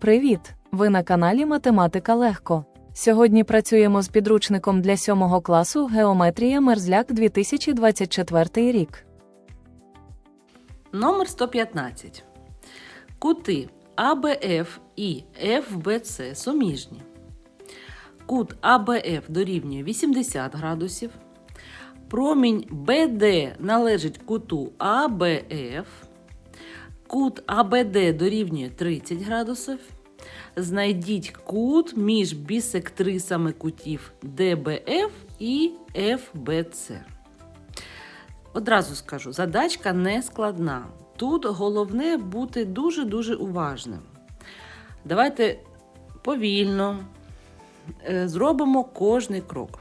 Привіт! Ви на каналі Математика Легко. Сьогодні працюємо з підручником для 7 класу Геометрія Мерзляк 2024 рік. Номер 115. Кути АБФ і ФБЦ суміжні. Кут АБФ дорівнює 80 градусів. Промінь БД належить куту АБФ. Кут АБД дорівнює 30 градусів. Знайдіть кут між бісектрисами кутів ДБФ і ФБЦ. Одразу скажу, задачка не складна. Тут головне бути дуже-дуже уважним. Давайте повільно е, зробимо кожний крок.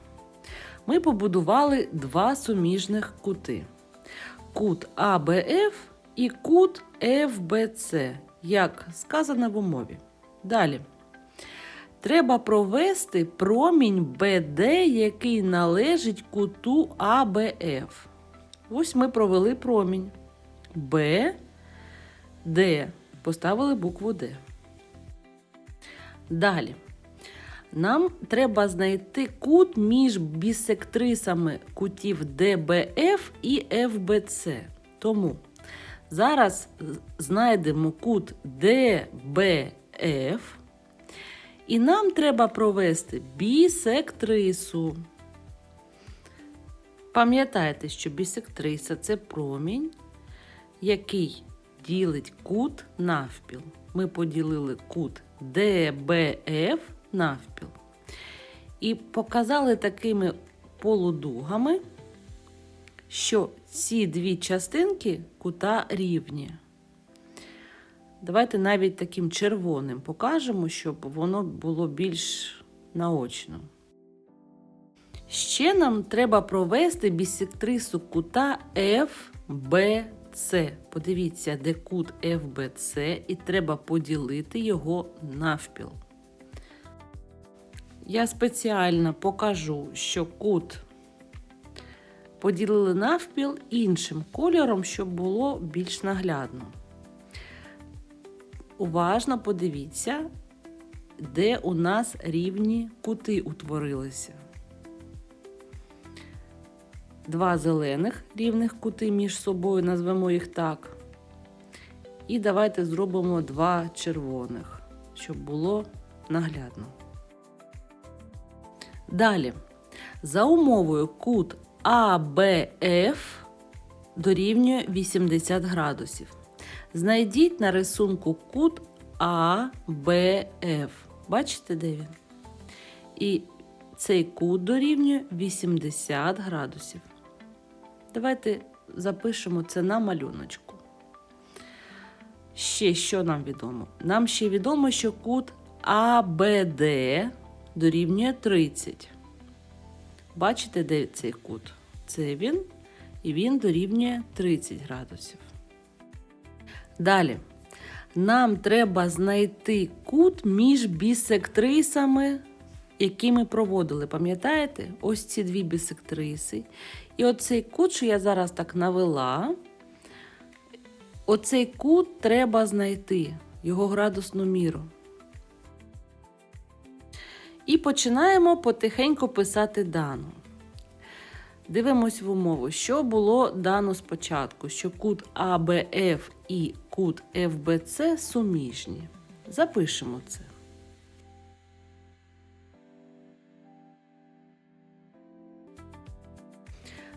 Ми побудували два суміжних кути: кут АБФ і кут ФБЦ, як сказано в умові. Далі. Треба провести промінь БД, який належить куту АБФ. Ось ми провели промінь. Б, Д. Поставили букву Д. Далі. Нам треба знайти кут між бісектрисами кутів ДБФ і ФБЦ. Тому зараз знайдемо кут ДБФ. І нам треба провести бісектрису. Пам'ятайте, що бісектриса це промінь, який ділить кут навпіл. Ми поділили кут ДБФ навпіл. І показали такими полудугами, що ці дві частинки кута рівні. Давайте навіть таким червоним покажемо, щоб воно було більш наочно. Ще нам треба провести бісектрису кута FBC. Подивіться, де кут FBC, і треба поділити його навпіл. Я спеціально покажу, що кут поділили навпіл іншим кольором, щоб було більш наглядно. Уважно подивіться, де у нас рівні кути утворилися. Два зелених рівних кути між собою, назвемо їх так. І давайте зробимо два червоних, щоб було наглядно. Далі, за умовою кут АБФ дорівнює 80 градусів. Знайдіть на рисунку кут АБФ. Бачите, де він? І цей кут дорівнює 80 градусів. Давайте запишемо це на малюночку. Ще що нам відомо? Нам ще відомо, що кут АБД дорівнює 30. Бачите, де цей кут? Це він, і він дорівнює 30 градусів. Далі. Нам треба знайти кут між бісектрисами, які ми проводили. Пам'ятаєте? Ось ці дві бісектриси. І оцей кут, що я зараз так навела, оцей кут треба знайти, його градусну міру. І починаємо потихеньку писати дану. Дивимось в умову, що було дано спочатку, що кут АБФ і кут ФБЦ суміжні. Запишемо це.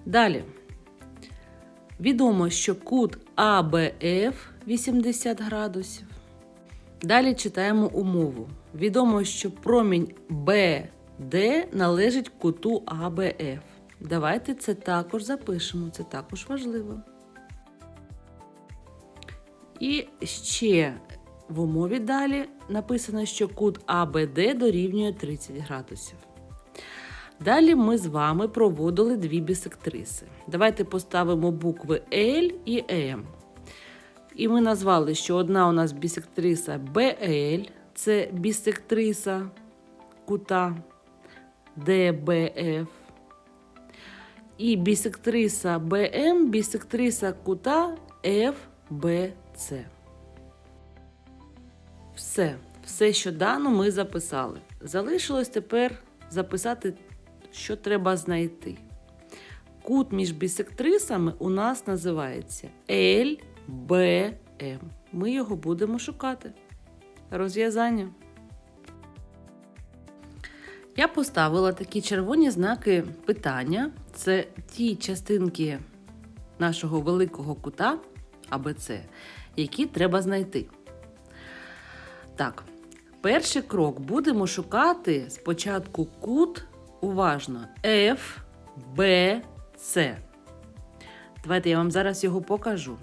Далі. Відомо, що кут АБФ 80 градусів. Далі читаємо умову. Відомо, що промінь БД належить куту АБФ. Давайте це також запишемо, це також важливо. І ще в умові далі написано, що кут АБД дорівнює 30 градусів. Далі ми з вами проводили дві бісектриси. Давайте поставимо букви L і M. І ми назвали, що одна у нас бісектриса BL, це бісектриса кута DBF. І бісектриса БМ, бісектриса кута FBC. Все. все, що дано, ми записали. Залишилось тепер записати, що треба знайти. Кут між бісектрисами у нас називається LBM. Ми його будемо шукати. Розв'язання. Я поставила такі червоні знаки питання. Це ті частинки нашого великого кута АБЦ, які треба знайти. Так, перший крок будемо шукати спочатку кут уважно FBC. Давайте я вам зараз його покажу.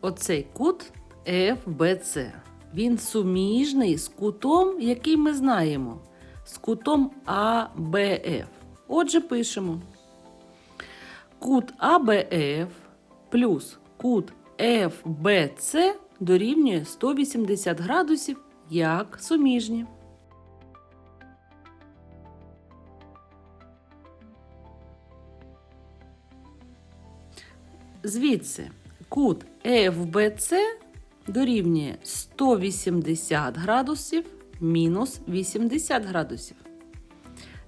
Оцей кут FBC. Він суміжний з кутом, який ми знаємо, з кутом ABF. Отже, пишемо. Кут ABF плюс кут FBC дорівнює 180 градусів як суміжні. Звідси кут FBC дорівнює 180 градусів мінус 80 градусів.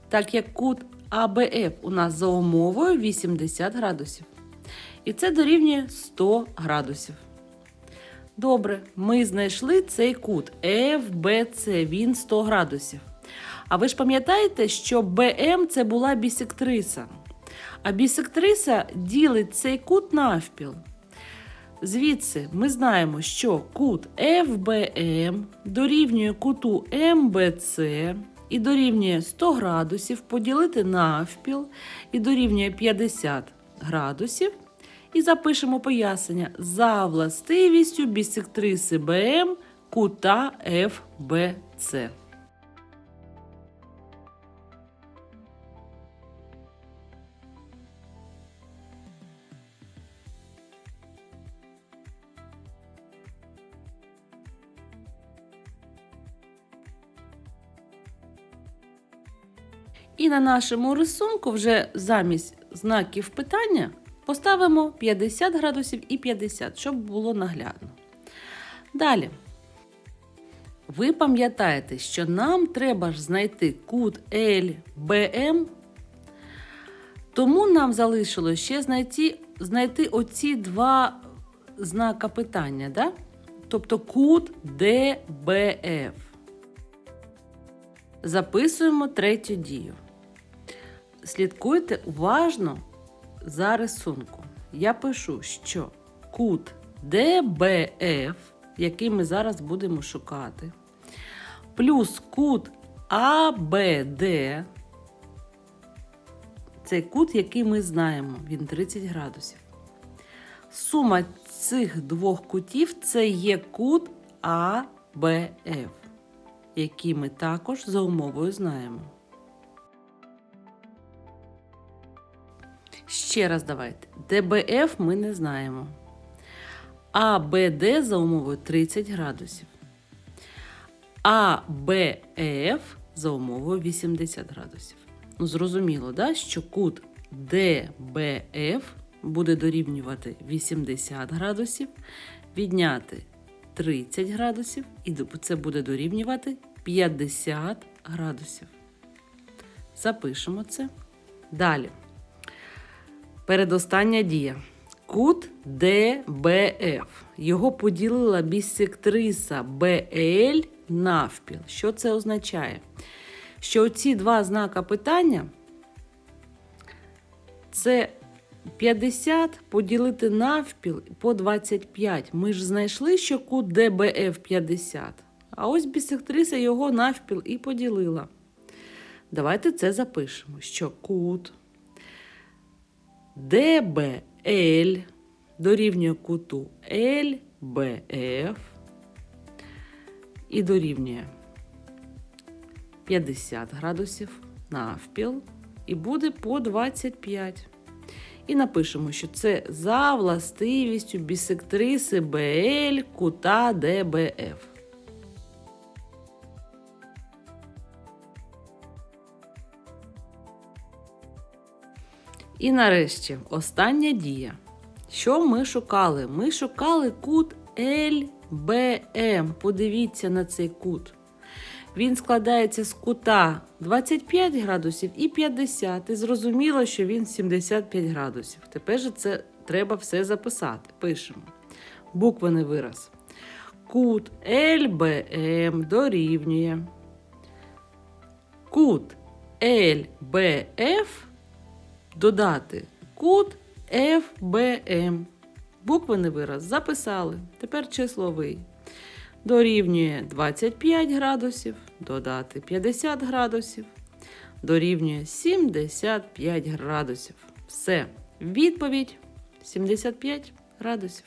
Так як кут АБФ у нас за умовою 80 градусів. І це дорівнює 100 градусів. Добре, ми знайшли цей кут FBC, він 100 градусів. А ви ж пам'ятаєте, що БМ це була бісектриса. А бісектриса ділить цей кут навпіл. Звідси ми знаємо, що кут FBM дорівнює куту MBC і дорівнює 100 градусів поділити навпіл і дорівнює 50 градусів. І запишемо пояснення за властивістю бісектриси БМ кута FBC. І на нашому рисунку вже замість знаків питання поставимо 50 градусів і 50, щоб було наглядно. Далі. Ви пам'ятаєте, що нам треба ж знайти кут LBM, тому нам залишилось ще знайти, знайти оці два знака питання, да? тобто кут DBF. Записуємо третю дію. Слідкуйте уважно за рисунком. Я пишу, що кут DBF, який ми зараз будемо шукати, плюс кут ABD, цей кут, який ми знаємо, він 30 градусів. Сума цих двох кутів це є кут ABF які ми також за умовою знаємо. Ще раз давайте. ДБФ ми не знаємо. А БД за умовою 30 градусів. А БФ за умовою 80 градусів. Ну, зрозуміло, да, що кут ДБФ буде дорівнювати 80 градусів, відняти 30 градусів, і це буде дорівнювати 50 градусів. Запишемо це. Далі. Передостання дія. Кут ДБФ. Його поділила бісектриса БЛ навпіл. Що це означає? Що ці два знака питання це 50 поділити навпіл по 25. Ми ж знайшли, що кут ДБФ 50. А ось бісектриса його навпіл і поділила. Давайте це запишемо, що кут ДБЛ дорівнює куту ЛБФ і дорівнює 50 градусів навпіл і буде по 25. І напишемо, що це за властивістю бісектриси БЛ кута ДБФ. І нарешті остання дія. Що ми шукали? Ми шукали кут БМ. Подивіться на цей кут. Він складається з кута 25 градусів і 50. І зрозуміло, що він 75 градусів. Тепер же це треба все записати. Пишемо. Буквений вираз. Кут ЛБМ дорівнює. Кут ЛБФ додати кут ФБМ. Буквений вираз записали. Тепер числовий. Дорівнює 25 градусів, додати 50 градусів, дорівнює 75 градусів. Все. Відповідь 75 градусів.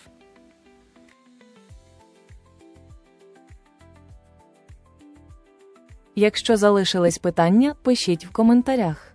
Якщо залишились питання, пишіть в коментарях.